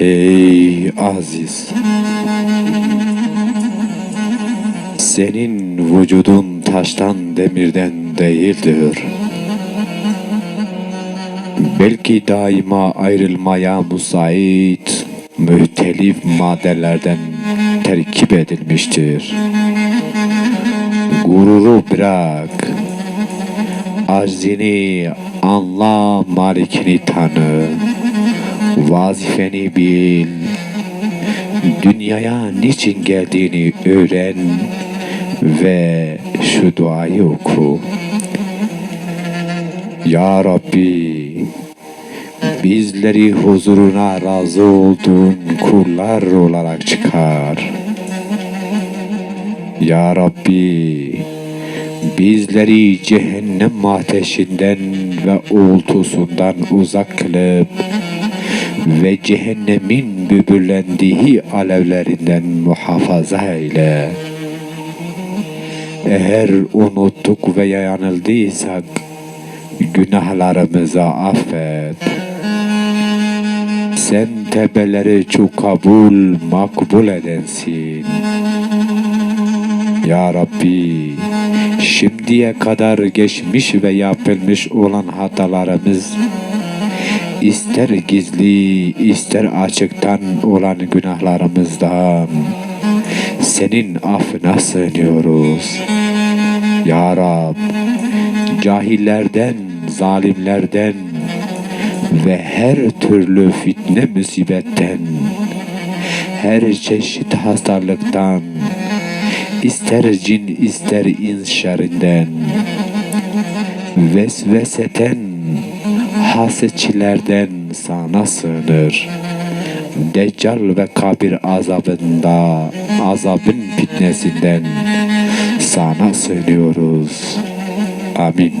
Ey aziz! Senin vücudun taştan demirden değildir. Belki daima ayrılmaya müsait mühtelif maddelerden terkip edilmiştir. Gururu bırak. Aczini anla, malikini tanı. Vazifeni bil. Dünyaya niçin geldiğini öğren ve şu duayı oku. Ya Rabbi, bizleri huzuruna razı olduğun kullar olarak çıkar. Ya Rabbi, bizleri cehennem ateşinden ve uğultusundan uzak kılıp ve cehennemin bübürlendiği alevlerinden muhafaza eyle. Eğer unuttuk veya yanıldıysak günahlarımızı affet. Sen tebeleri çok kabul, makbul edensin. Ya Rabbi, şimdiye kadar geçmiş ve yapılmış olan hatalarımız, ister gizli, ister açıktan olan günahlarımızdan, senin affına sığınıyoruz. Ya Rab, cahillerden, zalimlerden ve her türlü fitne musibetten, her çeşit hastalıktan, ister cin ister ins şerrinden, vesveseten, hasetçilerden sana sığınır. Deccal ve kabir azabında, azabın fitnesinden sana sığınıyoruz. Amin.